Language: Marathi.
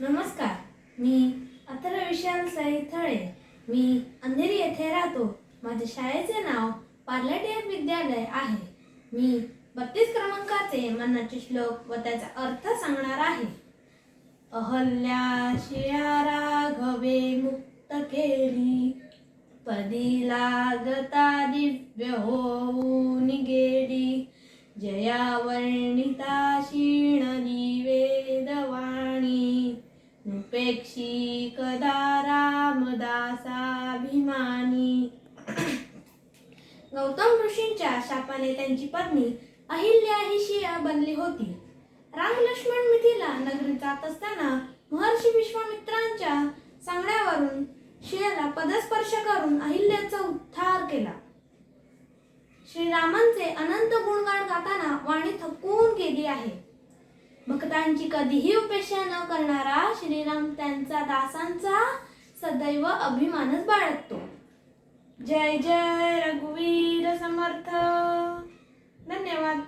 नमस्कार. मी अथर्व विशाल साई थळे. मी अंधेरी येथे राहतो. माझ्या शाळेचे नाव पार्लटियन विद्यालय आहे. मी बत्तीस क्रमांकाचे मनाचे श्लोक व त्याचा अर्थ सांगणार आहे. अहल्या शिया राघवे मुक्त केली. पदी लागता दिव्य होऊन गेली. जया वर्णिता शिळ नुपेक्षी रामदासाभिमानी गौतम ऋषींच्या शापाने त्यांची पत्नी अहिल्या ही शिया बनली होती. राम लक्ष्मण मिथिला नगरीत जात असताना महर्षी विश्वामित्रांच्या सांगण्यावरून शियाला पदस्पर्श करून अहिल्याचा उद्धार केला. श्रीरामांचे अनंत गुणगान गाताना वाणी थकून गेली आहे. भक्तांची कधीही उपेक्षा न करणारा श्रीराम त्यांचा दासांचा सदैव अभिमानच बाळगतो. जय जय रघुवीर समर्थ. धन्यवाद.